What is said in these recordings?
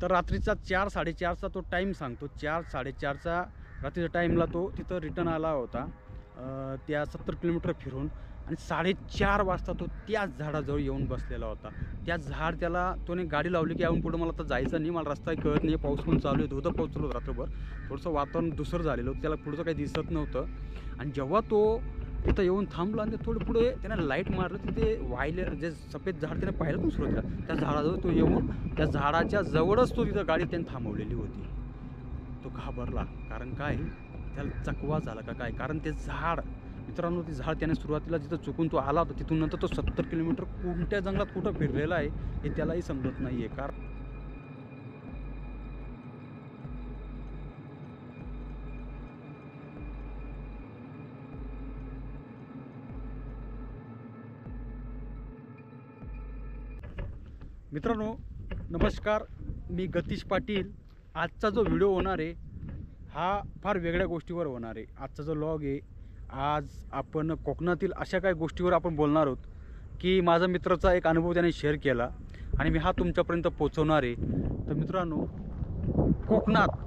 तर रात्रीचा चार साडेचारचा तो टाईम सांगतो. चार साडेचारचा रात्रीच्या टाईमला तो तिथं रिटर्न आला होता. त्या सत्तर किलोमीटर फिरून आणि साडेचार वाजता तो त्याच झाडाजवळ येऊन बसलेला होता. त्या झाड त्याला तोने गाडी लावली की याहून पुढं मला तर जायचं नाही मला रस्ताही कळत नाही पाऊस पण चालू आहे धुतं पाऊस चालू रात्रभर. थोडंसं वातावरण दुसरं झालेलं होतं त्याला पुढचं काही दिसत नव्हतं. आणि जेव्हा तो तिथं येऊन थांबला आणि ते थोडं पुढे त्यानं लाइट मारलं तिथे वाहिले जे सफेद झाड त्याने पाहिलं पण सुरुवातीला त्या झाडाजवळ तो येऊन त्या झाडाच्या जवळच तो तिथं गाडी त्याने थांबवलेली होती. तो घाबरला. कारण काय? त्याला चकवा झाला का काय? कारण ते झाड मित्रांनो ते झाड त्याने सुरुवातीला जिथं चुकून तो आला होता तिथून नंतर तो सत्तर किलोमीटर कोणत्या जंगलात कुठं फिरलेला आहे हे त्यालाही समजत नाही आहे कारण मित्रांनो नमस्कार. मी गतीश पाटील. आजचा जो व्हिडिओ होणार आहे हा फार वेगळ्या गोष्टीवर होणार आहे. आजचा जो लॉग आहे आज आपण कोकणातील अशा काही गोष्टीवर आपण बोलणार आहोत की माझा मित्राचा एक अनुभव त्याने शेअर केला आणि मी हा तुमच्यापर्यंत पोचवणार आहे. तर मित्रांनो कोकणात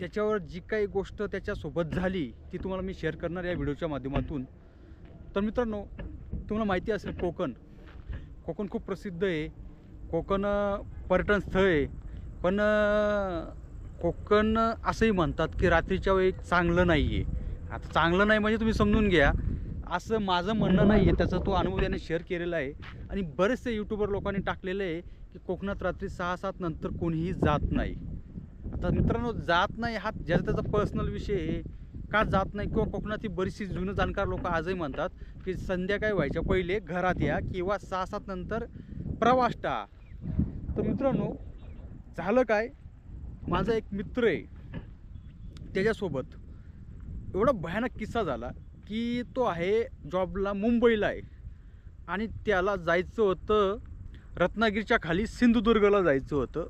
त्याच्यावर जी काही गोष्ट त्याच्यासोबत झाली ती तुम्हाला मी शेअर करणार या व्हिडिओच्या माध्यमातून. तर मित्रांनो तुम्हाला माहिती असेल कोकण. कोकण खूप प्रसिद्ध आहे. कोकण पर्यटन स्थळ आहे. पण कोकण असंही म्हणतात की रात्रीच्या वेळी चांगलं नाही आहे आता चांगलं नाही म्हणजे तुम्ही समजून घ्या. असं माझं म्हणणं नाही आहे त्याचा तो अनुभव त्याने शेअर केलेला आहे. आणि बरेचसे यूट्यूबर लोकांनी टाकलेलं आहे की कोकणात रात्री सहा सात नंतर कोणीही जात नाही. आता मित्रांनो जात नाही हा ज्याचा त्याचा पर्सनल विषय आहे. का जात नाही? किंवा कोकणातली बरीचशी जुनं जाणकार लोक आजही म्हणतात की संध्याकाळी व्हायच्या पहिले घरात या किंवा सहा सात नंतर प्रवास टाळा. तर मित्रांनो झालं काय? माझा एक मित्र आहे त्याच्यासोबत एवढा भयानक किस्सा झाला की तो आहे जॉबला मुंबईला आहे. आणि त्याला जायचं होतं रत्नागिरीच्या खाली सिंधुदुर्गला जायचं होतं.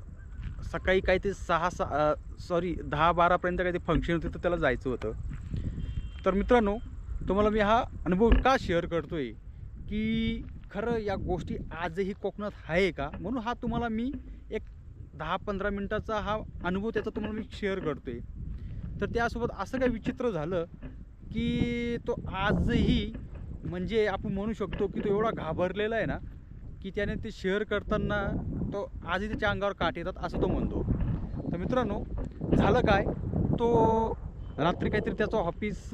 सकाळी काही ते सहा सहा सॉरी दहा बारापर्यंत काही ते फंक्शन होतं तर त्याला जायचं होतं. तर मित्रांनो तुम्हाला मी हा अनुभव का शेअर करतो आहे की खरं या गोष्टी आजही कोकणात आहे का? म्हणून हा तुम्हाला मी एक दहा पंधरा मिनटाचा हा अनुभव त्याचा तुम्हाला मी शेअर करतो आहे तर त्यासोबत असं काय विचित्र झालं की तो आजही म्हणजे आपण म्हणू शकतो की तो एवढा घाबरलेला आहे ना की त्याने ते शेअर करताना तो आजही त्याच्या अंगावर काट येतात असं तो म्हणतो. तर मित्रांनो झालं काय? तो रात्री काहीतरी त्याचं ऑफिस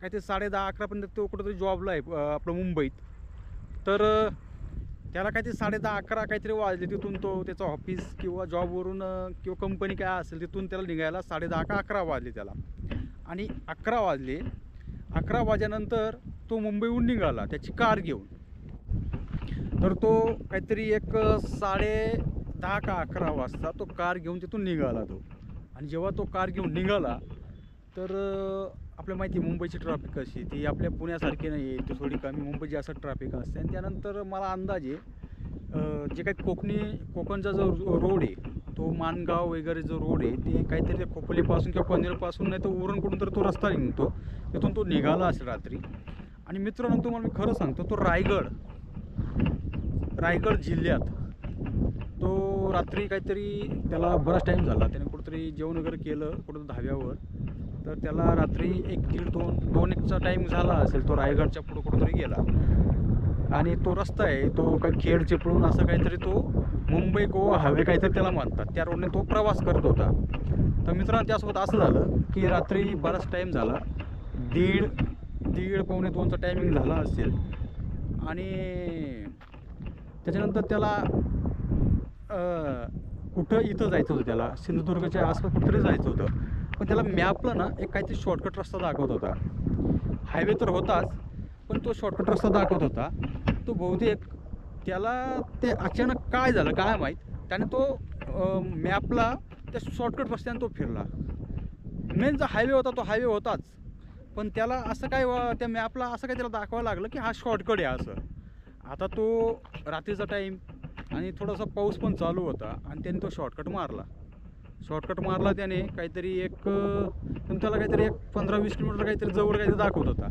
काहीतरी साडे दहा अकरापर्यंत तो कुठंतरी जॉबला आहे आपलं मुंबईत. तर त्याला काहीतरी साडे दहा अकरा काहीतरी वाजले तिथून तो त्याचं ऑफिस किंवा जॉबवरून किंवा कंपनी काय असेल तिथून त्याला निघायला साडे दहा का अकरा वाजले त्याला. आणि अकरा वाजले अकरा वाजल्यानंतर तो मुंबईहून निघाला त्याची कार घेऊन. तर तो काहीतरी एक साडे दहा का अकरा वाजता तो कार घेऊन तिथून निघाला तो. आणि जेव्हा तो कार घेऊन निघाला तर आपल्याला माहिती आहे मुंबईची ट्रॅफिक कशी ती आपल्या पुण्यासारखी नाही आहे. ती थोडी कमी. मुंबईची असं ट्रॅफिक असते. आणि त्यानंतर मला अंदाज आहे जे काही कोकणी कोकणचा जो रोड आहे तो माणगाव वगैरे जो रोड आहे ते काहीतरी खोपलीपासून खोपोलीपासून किंवा पनवेलपासून नाही तर उरणकडून कुठून तर तो रस्ता निघतो. तिथून तो निघाला असेल रात्री. आणि मित्रांनो तुम्हाला मी खरं सांगतो तो रायगड रायगड जिल्ह्यात तो रात्री काहीतरी त्याला बराच टाईम झाला. त्याने कुठंतरी जेवण वगैरे केलं कुठं धाव्यावर तर त्याला रात्री एक दीड दोन दोन एकचा टाईम झाला असेल तो रायगडच्या पुढं कुठंतरी गेला. आणि तो रस्ता आहे तो काही खेड चिपळून असं काहीतरी तो मुंबई गोवा हवे काहीतरी त्याला मानतात त्या रोडने तो प्रवास करत होता. तर मित्रांनो त्यासोबत असं झालं की रात्री बराच टाईम झाला. दीड दीड पावणे दोनचा टायमिंग झाला असेल. आणि त्याच्यानंतर त्याला कुठं इथं जायचं होतं त्याला? सिंधुदुर्गच्या आसपास कुठंतरी जायचं होतं. पण त्याला मॅपला ना एक काहीतरी शॉर्टकट रस्ता दाखवत होता. हायवे तर होताच पण तो शॉर्टकट रस्ता दाखवत होता. तो बहुतेक त्याला ते अचानक काय झालं काय माहीत? त्याने तो मॅपला त्या शॉर्टकट रस्त्याने तो फिरला. मेन जो हायवे होता तो हायवे होताच. पण त्याला असं काय त्या मॅपला असं काय त्याला दाखवायला लागलं की हा शॉर्टकट आहे असं. आता तो रात्रीचा टाईम आणि थोडासा पाऊस पण चालू होता आणि त्याने तो शॉर्टकट मारला. शॉर्टकट मारला त्याने काहीतरी एक पण त्याला काहीतरी एक पंधरा वीस किलोमीटर काहीतरी जवळ काहीतरी दाखवत होता.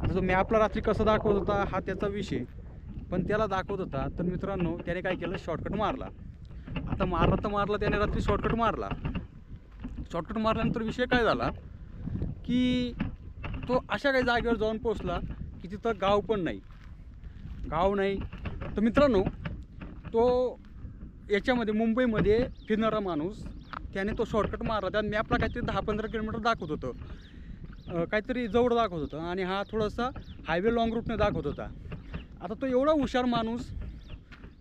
आता तो मॅपला रात्री कसं दाखवत होता हा त्याचा विषय. पण त्याला दाखवत होता तर मित्रांनो त्याने काय केलं शॉर्टकट मारला. आता मारला तर मारला त्याने रात्री शॉर्टकट मारला. शॉर्टकट मारल्यानंतर विषय काय झाला की तो अशा काही जागेवर जाऊन पोचला की तिथं गाव पण नाही. गाव नाही. तर मित्रांनो तो याच्यामध्ये मुंबईमध्ये फिरणारा माणूस त्याने तो शॉर्टकट मारला त्या मॅपला काहीतरी दहा पंधरा किलोमीटर दाखवत होतं. काहीतरी जवळ दाखवत होतं आणि हा थोडासा हायवे लाँग रूटने दाखवत होता. आता तो एवढा हुशार माणूस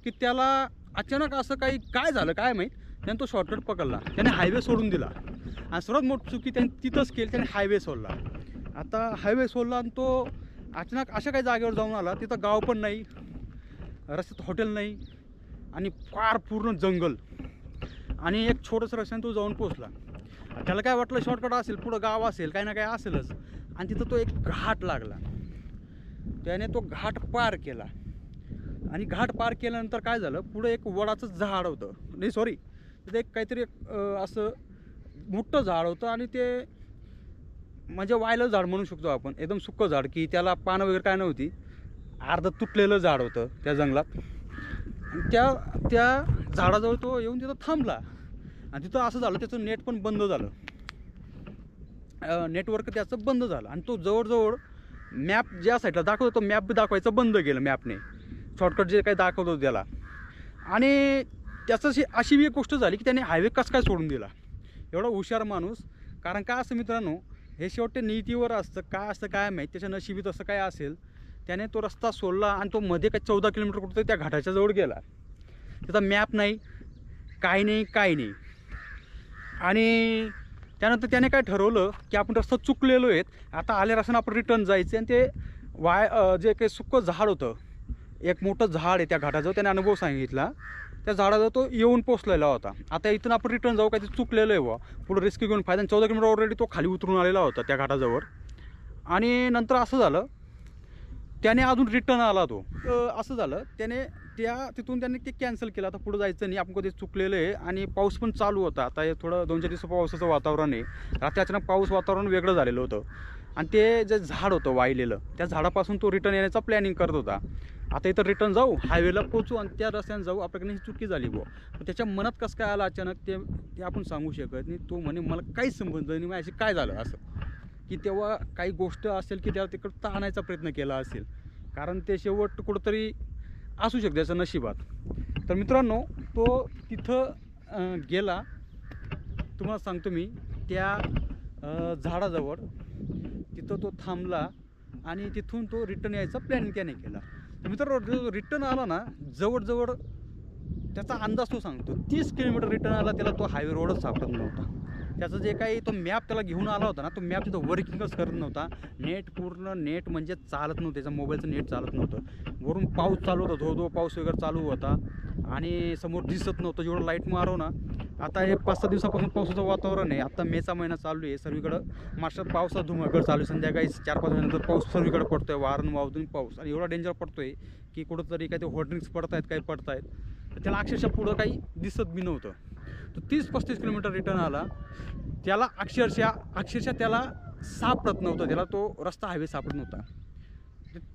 की त्याला अचानक असं काही काय झालं काय माहीत? त्याने तो शॉर्टकट पकडला. त्याने हायवे सोडून दिला. आणि सर्वात मोठी चुकी त्याने तिथंच केली त्याने हायवे सोडला. आता हायवे सोडला आणि तो अचानक अशा काही जागेवर जाऊन आला तिथं गाव पण नाही रस्त्यात हॉटेल नाही आणि फार पूर्ण जंगल. आणि एक छोटंसं रस्त्याने तो जाऊन पोचला त्याला काय वाटलं शॉर्टकट असेल पुढं गाव असेल काही ना काही असेलच. आणि तिथं तो एक घाट लागला. त्याने तो घाट पार केला. आणि घाट पार केल्यानंतर काय झालं पुढं एक वडाचं झाड होतं. नाही सॉरी तिथे एक काहीतरी एक, असं मोठं झाड होतं आणि ते म्हणजे वायलं झाड म्हणू शकतो आपण. एकदम सुक्कं झाड की त्याला पानं वगैरे काय नव्हती. अर्धं तुटलेलं झाड होतं त्या जंगलात. आणि त्या त्या झाडाजवळ तो येऊन तिथं थांबला. आणि तिथं असं झालं त्याचं नेट पण बंद झालं. नेटवर्क त्याचं बंद झालं. आणि तो जवळजवळ मॅप ज्या साईडला दाखवतो तो मॅप दाखवायचं बंद केलं मॅपने शॉर्टकट जे काही दाखवत होतं त्याला. आणि त्याचं अशी अशी बी एक गोष्ट झाली की त्याने हायवे कसं काय सोडून दिला? एवढा हुशार माणूस. कारण काय असं मित्रांनो हे शेवटी नीतीवर असतं काय असतं काय माहीत त्याच्या नशिबी तसं काय असेल. त्याने तो रस्ता सोडला आणि तो मध्ये काय चौदा किलोमीटर कुठं त्या घाटाच्या जवळ गेला. त्याचा मॅप नाही काही नाही काही नाही. आणि त्यानंतर त्याने काय ठरवलं की आपण रस्ता चुकलेलो आहेत आता आले रस्त्यानं आपण रिटर्न जायचं आणि ते वाय जे काही सुक्कं झाड होतं एक मोठं झाड आहे त्या घाटाजवळ त्याने अनुभव सांगितला. त्या झाडाजवळ तो येऊन पोचलेला होता. आता इथून आपण रिटर्न जाऊ काय ते चुकलेलं आहे बुवा. पुढं रिस्क घेऊन फायदा चौदा किलोमीटर ऑलरेडी तो खाली उतरून आलेला होता त्या घाटाजवळ. आणि नंतर असं झालं त्याने अजून रिटर्न आला तो. असं झालं त्याने त्या तिथून त्यांनी ते कॅन्सल केलं. आता पुढं जायचं नाही. आपण कधी चुकलेलं आहे. आणि पाऊस पण चालू होता. आता हे थोडं दोन चार दिवस पावसाचं वातावरण आहे. रात्री अचानक पाऊस वातावरण वेगळं झालेलं होतं. आणि ते जे झाड होतं वाहिलेलं त्या झाडापासून तो रिटर्न येण्याचा प्लॅनिंग करत होता. आता इथं रिटर्न जाऊ हायवेला पोचू आणि त्या रस्त्याने जाऊ. आपल्याकडे ही चुकी झाली बुवा. पण त्याच्या मनात कसं काय आलं अचानक? ते ते आपण सांगू शकत नाही. तो म्हणे मला काहीच संबंध नाही. माझ्याशी काय झालं? असं. की तेव्हा काही गोष्ट असेल की त्याला तिकडं ताणायचा प्रयत्न केला असेल. कारण ते शेवट कुठंतरी असू शकते त्याच्या नशिबात. तर मित्रांनो तो तिथं गेला. तुम्हाला सांगतो मी त्या झाडाजवळ तिथं तो थांबला आणि तिथून तो रिटर्न यायचा प्लॅन त्याने केला. तर मित्रांनो जो रिटर्न आला ना जवळजवळ त्याचा अंदाज तो सांगतो. तीस किलोमीटर रिटर्न आला त्याला तो हायवे रोडच सापडत नव्हता. त्याचं जे काही तो मॅप त्याला घेऊन आला होता ना तो मॅप तिथं वर्किंगच करत नव्हता. नेट पूर्ण नेट म्हणजे चालत नव्हतं त्याचं मोबाईलचं नेट चालत नव्हतं. वरून पाऊस चालू होता धो धो पाऊस वगैरे चालू होता. आणि समोर दिसत नव्हतं जेवढं लाइट मारो ना आता हे पाच सहा दिवसापासून पावसाचं वातावरण आहे. आता मेचा महिना चालू आहे सर्वीकडं महाराष्ट्रात पावसाचा धुमाकड चालू आहे. संध्याकाळी चार पाच महिन्यानंतर पाऊस सर्वीकडे आहे वारण वावधून पाऊस. आणि एवढा डेंजर पडतो आहे की कुठंतरी काही ते होर्डिंग्स पडत आहेत काही पडत आहेत त्याला अक्षरशः पुढं काही दिसत बी नव्हतं. तो तीस पस्तीस किलोमीटर रिटर्न आला. त्याला अक्षरशः अक्षरशः त्याला सापडत नव्हतं. त्याला तो रस्ता हायवे सापडत नव्हता.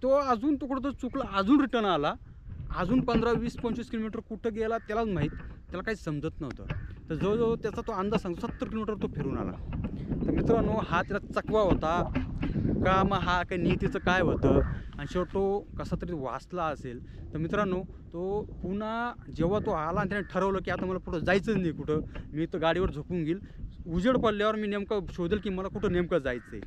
तो अजून तो कुठं तो चुकला अजून रिटर्न आला. अजून पंधरा वीस पंचवीस किलोमीटर कुठं गेला त्यालाच माहीत त्याला काही समजत नव्हतं. तर जवळजवळ त्याचा तो अंदाज सांगतो सत्तर किलोमीटर तो फिरून आला. तर मित्रांनो हा त्याला चकवा होता. का मग हा काही नीतीचं काय होतं? आणि शेवट तो कसा तरी वाचला असेल. तर मित्रांनो तो पुन्हा जेव्हा तो आला आणि त्याने ठरवलं की आता मला पुढं जायचंच नाही कुठं मी तर गाडीवर झोपून घेईल. उजेड पडल्यावर मी नेमकं शोधेल की मला कुठं नेमकं जायचं आहे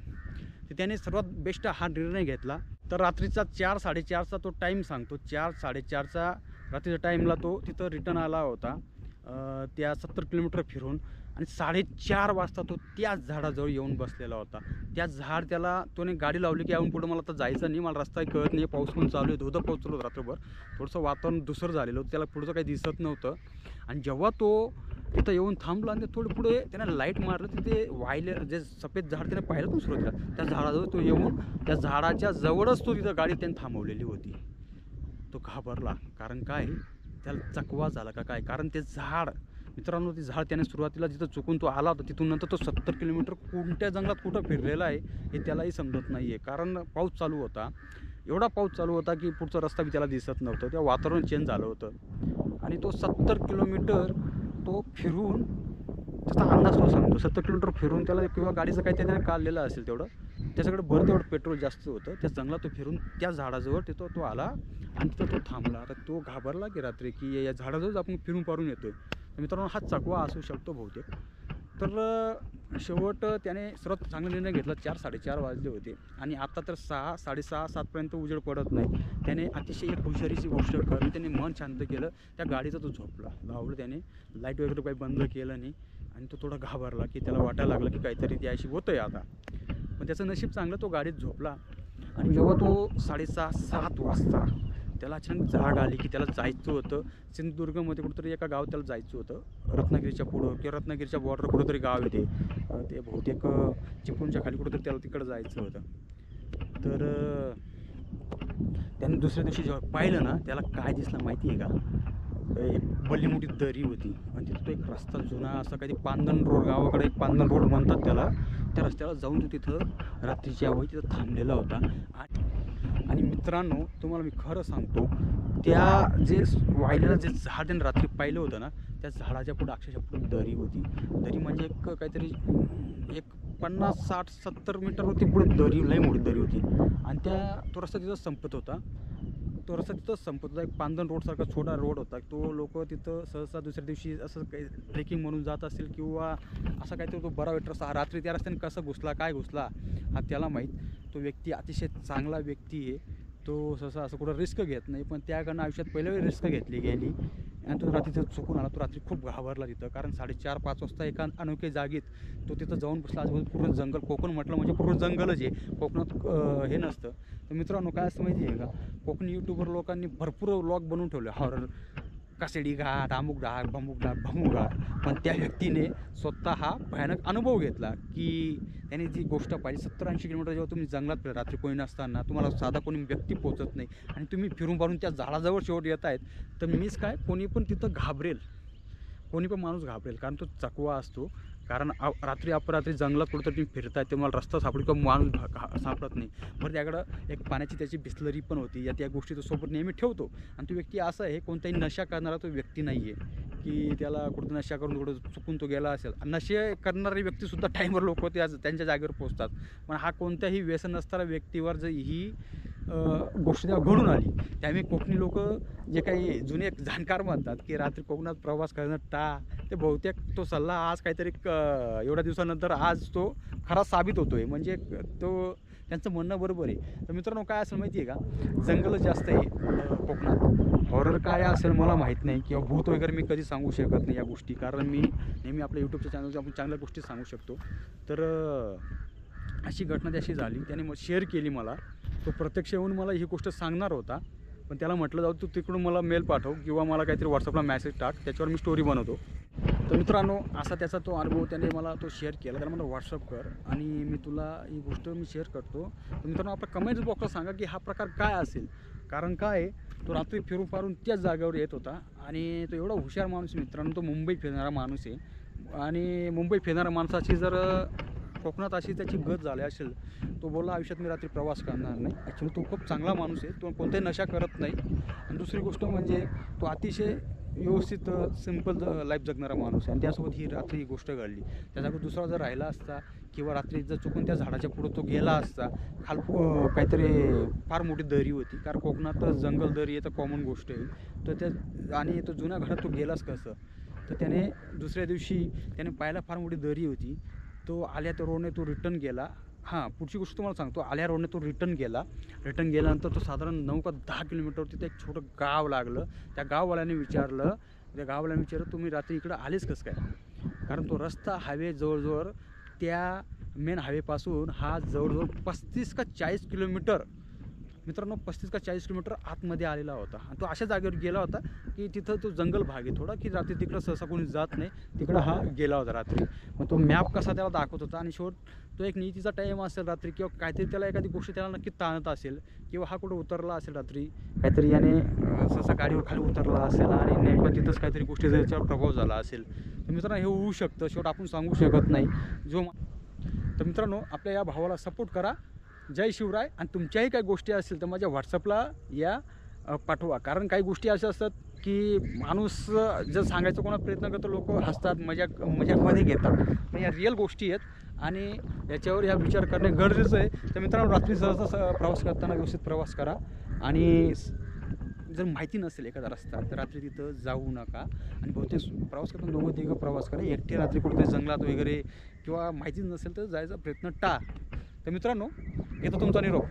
तर त्याने सर्वात बेस्ट हा निर्णय घेतला. तर रात्रीचा चार साडेचारचा तो टाईम सांगतो. चार साडेचारचा रात्रीच्या टाईमला तो तिथं रिटर्न आला होता. त्या सत्तर किलोमीटर फिरून. आणि साडेचार वाजता तो त्याच झाडाजवळ येऊन बसलेला होता. त्या झाड त्याला तोने गाडी लावली की याहून पुढं मला आता जायचं नाही मला रस्ता कळत नाही पाऊस पण चालू आहे धोधं पोचलो होतं रात्रभर. थोडंसं वातावरण दुसरं झालेलं होतं त्याला पुढचं काही दिसत नव्हतं. आणि जेव्हा तो तिथं येऊन थांबला आणि ते थोडं पुढे त्याने लाइट मारलं तिथे वायले जे सफेद झाड त्याने पाहिलं पण सुरुवातीला त्या झाडाजवळ तो येऊन त्या झाडाच्या जवळच तो तिथं गाडी त्याने थांबवलेली होती. तो घाबरला. कारण काय? त्याला चकवा झाला का काय? कारण ते झाड मित्रांनो ते झाड त्याने सुरुवातीला जिथं चुकून तो आला होता तिथून नंतर तो सत्तर किलोमीटर कोणत्या जंगलात कुठं फिरलेला आहे हे त्यालाही समजत नाही आहे कारण पाऊस चालू होता. एवढा पाऊस चालू होता की पुढचा रस्ता बी त्याला दिसत नव्हतं. त्या वातावरण चेंज झालं होतं. आणि तो सत्तर किलोमीटर तो फिरून त्याचा अंदाज तो सांगतो सत्तर किलोमीटर फिरून त्याला किंवा गाडीचं काही त्याने काढलेलं असेल तेवढं त्याच्याकडे भर तेवढं पेट्रोल जास्त होतं. त्या जंगलात तो फिरून त्या झाडाजवळ तिथं तो आला आणि तिथं तो थांबला. आता तो घाबरला की रात्री की या झाडाजवळच आपण फिरून पारून येतो मित्रांनो हा चकवा असू शकतो बहुतेक. तर शेवट त्याने सर्वात चांगला निर्णय घेतला. चार साडेचार वाजले होते. आणि आता तर सहा साडेसहा सातपर्यंत उजेड पडत नाही. त्याने अतिशय एक हुशारीची गोष्ट करून त्याने मन शांत केलं. त्या गाडीचा तो झोपला. धावलं त्याने. लाइट वगैरे काही बंद केलं नाही. आणि तो थोडा घाबरला की त्याला वाटायला लागलं की काहीतरी त्याशी होतं आहे आता. पण त्याचं नशीब चांगलं तो गाडीत झोपला. आणि जेव्हा तो साडेसहा सात वाजता त्याला अचानक जाग आली की त्याला जायचं होतं. सिंधुदुर्गमध्ये कुठंतरी एका गाव त्याला जायचं होतं. रत्नागिरीच्या पुढं किंवा रत्नागिरीच्या बॉर्डर कुठंतरी गाव येते ते. बहुतेक चिपळूणच्या खाली कुठंतरी त्याला तिकडं जायचं होतं. तर त्याने दुसऱ्या दिवशी जेव्हा पाहिलं ना त्याला काय दिसलं माहिती आहे का? एक भली मोठी दरी होती. आणि तिथं तो एक रस्ता जुना असा काही पांदन रोड गावाकडे एक पांदन रोड म्हणतात त्याला. त्या रस्त्याला जाऊन तो तिथं रात्रीच्या वेळी तिथं थांबलेला होता. आणि आणि मित्रांनो तुम्हाला मी खरं सांगतो त्या जे वाहिलेलं जे झाड त्याने रात्री पाहिलं होतं ना त्या झाडाच्या पुढं अक्षरशः पुढं दरी होती. दरी म्हणजे एक काहीतरी एक पन्नास साठ सत्तर मीटर होती पुढे दरी लई मोठी दरी होती. आणि त्या तो रस्ता तिथं संपत होता. तो रस्ता तिथं संपत होता. एक पांदन रोडसारखा छोटा रोड होता. तो लोक तिथं सहसा दुसऱ्या दिवशी असं काही ट्रेकिंग म्हणून जात असेल किंवा असा काहीतरी तो बरा वेट रस्ता हा रात्री त्या रस्त्याने कसं घुसला काय घुसला? हा त्याला माहीत. तो व्यक्ती अतिशय चांगला व्यक्ती आहे. तो सहसा असं कुठं रिस्क घेत नाही पण त्याकडनं आयुष्यात पहिल्या वेळी रिस्क घेतली गेली. आणि तो रात्री तिथं चुकून आला तो रात्री खूप घाबरला तिथं. कारण साडेचार पाच वाजता एका अनोख्या जागेत तो तिथं जाऊन बसला. आजूबाजू पूर्ण जंगल कोकण म्हटलं म्हणजे पूर्ण जंगलच आहे. कोकणात हे नसतं. तर मित्रांनो काय असं माहिती आहे का? कोकणी यूट्यूबर लोकांनी भरपूर व्लॉग बनवून ठेवले. हॉरर कासेडी घाट अमुक घाट भमुक घाट भमुक घाट. पण त्या व्यक्तीने स्वतः हा भयानक अनुभव घेतला की त्याने जी गोष्ट पाहिली सत्तर ऐंशी किलोमीटर जेव्हा तुम्ही जंगलात फिरा रात्री कोणी नसताना तुम्हाला साधा कोणी व्यक्ती पोचत नाही आणि तुम्ही फिरून पारून त्या झाडाजवळ शेवट येत आहेत तर मीच काय कोणी पण तिथं घाबरेल. कोणी पण माणूस घाबरेल कारण तो चकवा असतो. कारण रात्री अपरात्री जंगलात कुठं तुम्ही फिरताय तुम्हाला रस्ता सापडी किंवा माणूस घा- सापडत नाही. बरं त्याकडं एक पाण्याची त्याची बिस्लरी पण होती. या त्या गोष्टी तो सोबत नेहमी ठेवतो. आणि तो व्यक्ती असा आहे कोणताही नशा करणारा तो व्यक्ती नाही आहे की त्याला कुठं नशा करून कुठं चुकून तो गेला असेल. नशे करणारी व्यक्तीसुद्धा टाईमवर लोक त्या त्यांच्या जागेवर पोचतात पण हा कोणत्याही व्यसन नसणारा व्यक्तीवर जर ही गोष्ट जेव्हा घडून आली. त्यामुळे कोकणी लोक जे काही जुने जाणकार म्हणतात की रात्री कोकणात प्रवास करणं टा ते बहुतेक तो सल्ला आज काहीतरी क- एवढ्या दिवसानंतर आज तो खरा साबित होतो आहे म्हणजे तो त्यांचं म्हणणं बरोबर आहे. तर मित्रांनो काय असेल माहिती आहे का? जंगल जास्त आहे कोकणात. हॉरर काय असेल मला माहीत नाही किंवा भूत वगैरे मी कधी सांगू शकत नाही या गोष्टी. कारण मी नेहमी आपल्या यूट्यूबच्या चॅनलच्या आपण चांगल्या गोष्टी सांगू शकतो. तर अशी घटना त्याशी झाली. त्याने मग शेअर केली मला. तो प्रत्यक्ष येऊन मला ही गोष्ट सांगणार होता. पण त्याला म्हटलं जाऊ तू तिकडून मला मेल पाठव किंवा मला काहीतरी व्हॉट्सअपला मेसेज टाक. त्याच्यावर मी स्टोरी बनवतो. तर मित्रांनो असा त्याचा तो अनुभव त्याने मला तो शेअर केला. त्याला मला व्हॉट्सअप कर आणि मी तुला ही गोष्ट मी शेअर करतो. तर मित्रांनो आपल्या कमेंट्स बॉक्सला सांगा की हा प्रकार काय असेल. कारण काय आहे? तो रात्री फिरून फारून त्याच जागेवर येत होता आणि तो एवढा हुशार माणूस आहे मित्रांनो. तो मुंबई फिरणारा माणूस आहे. आणि मुंबई फिरणाऱ्या माणसाची जर कोकणात अशी त्याची गत झाली असेल तो बोलला आयुष्यात मी रात्री प्रवास करणार नाही. ॲक्च्युली तो खूप चांगला माणूस आहे तो कोणताही नशा करत नाही. आणि दुसरी गोष्ट म्हणजे तो अतिशय व्यवस्थित सिंपल लाईफ जगणारा माणूस आहे. आणि त्यासोबत ही रात्री ही गोष्ट घडली. त्याच्याकडे दुसरा जर राहिला असता किंवा रात्री जर चुकून त्या झाडाच्या पुढं तो गेला असता खाल काहीतरी फार मोठी दरी होती. कारण कोकणात जंगल दरी आहे तर कॉमन गोष्ट आहे. तर त्या आणि तो जुन्या घरात तो गेलाच कसं? तर त्याने दुसऱ्या दिवशी त्याने पाहायला फार मोठी दरी होती. तो आल्या त्या रोडने तो रिटर्न गेला. हां पुढची गोष्ट तुम्हाला सांगतो. आल्या रोडने तो रिटर्न गेला. रिटर्न गेल्यानंतर तो साधारण नऊ का दहा किलोमीटर तिथे एक छोटं गाव लागलं. त्या गाववाल्याने विचारलं. त्या गाववाल्याने विचारलं तुम्ही रात्री इकडं आलेच कसं काय? कारण तो रस्ता हायवे जवळजवळ त्या मेन हायवेपासून हा जवळजवळ पस्तीस का चाळीस किलोमीटर मित्रांनो पस्तीस का चाळीस किलोमीटर आतमध्ये आलेला होता. आणि तो अशा जागेवर गेला होता की तिथं तो जंगल भाग आहे थोडा की रात्री तिकडं सहसा कोणी जात नाही. तिकडं हा गेला होता रात्री. मग तो मॅप कसा त्याला दाखवत होता आणि शेवट तो एक नीतीचा टाईम असेल रात्री किंवा काहीतरी त्याला एखादी गोष्ट त्याला नक्की ताणत असेल किंवा हा कुठं उतरला असेल रात्री काहीतरी याने सहसा गाडीवर खाली उतरला असेल आणि नेमकं तिथंच काहीतरी गोष्टीचा त्याच्यावर प्रभाव झाला असेल. तर मित्रांनो हे होऊ शकतं शेवट आपण सांगू शकत नाही. जो तर मित्रांनो आपल्या या भावाला सपोर्ट करा. जय शिवराय. आणि तुमच्याही काही गोष्टी असतील तर माझ्या व्हॉट्सअपला या पाठवा. कारण काही गोष्टी अशा असतात की माणूस जर सांगायचा कोणा प्रयत्न करतो लोक हसतात मजाक मजाकमध्ये घेतात. पण या रिअल गोष्टी आहेत. आणि याच्यावर ह्या विचार करणे गरजेचं आहे. तर मित्रांनो रात्री सहसा प्रवास करताना व्यवस्थित प्रवास करा. आणि जर माहिती नसेल एखादा रस्ता तर रात्री तिथं जाऊ नका. आणि बहुतेक प्रवास करताना दोघं तिघं प्रवास करा. एकटे रात्री कुठेतरी जंगलात वगैरे किंवा माहितीच नसेल तर जायचा प्रयत्न टा तर मित्रांनो येतो तुमचा निरोप.